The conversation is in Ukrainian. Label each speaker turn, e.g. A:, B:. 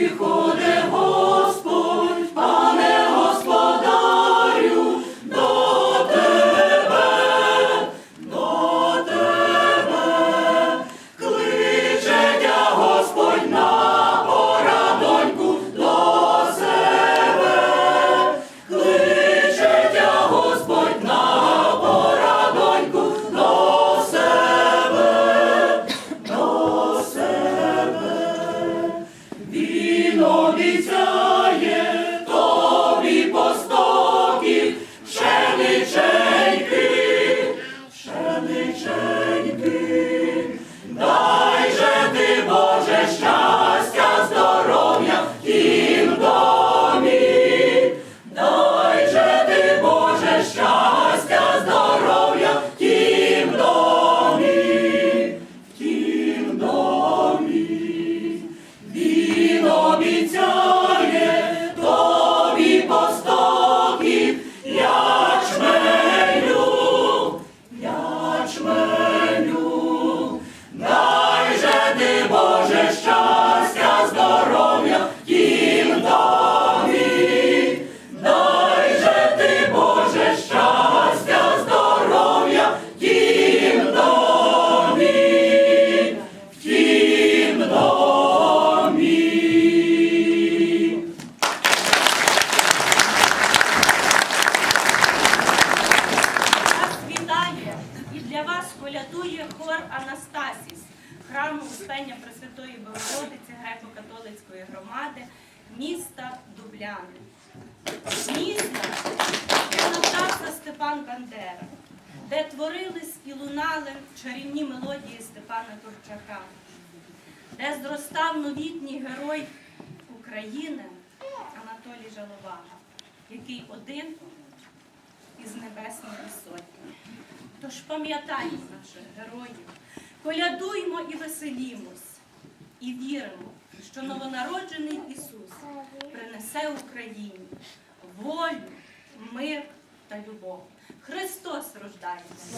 A: Він
B: колядує хор Анастасіс храму Успення Пресвятої Богородиці греко-католицької громади міста Дубляни. Міста, де навчався Степан Бандера, де творились і лунали чарівні мелодії Степана Турчака, де зростав новітній герой України Анатолій Жаловага, який один із небесної сотні. Тож пам'ятаємо наших героїв, колядуймо і веселімось, і віримо, що новонароджений Ісус принесе Україні волю, мир та любов. Христос рождається!